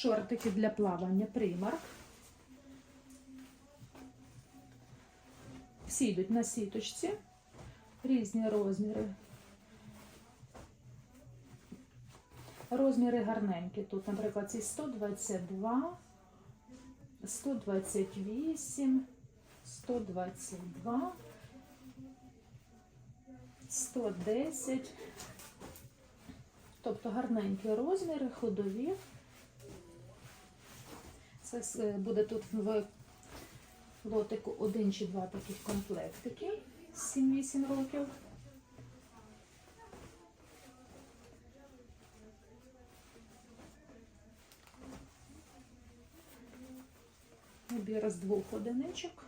Шортики для плавання Primark. Всі йдуть на сіточці. Різні розміри. Розміри гарненькі. Тут, наприклад, ці 122, 128, 122, 110. Тобто гарненькі розміри, ходові. Це с- буде тут в лотику один чи два таких комплектики. 7-8 років. Обір з двох одиничок.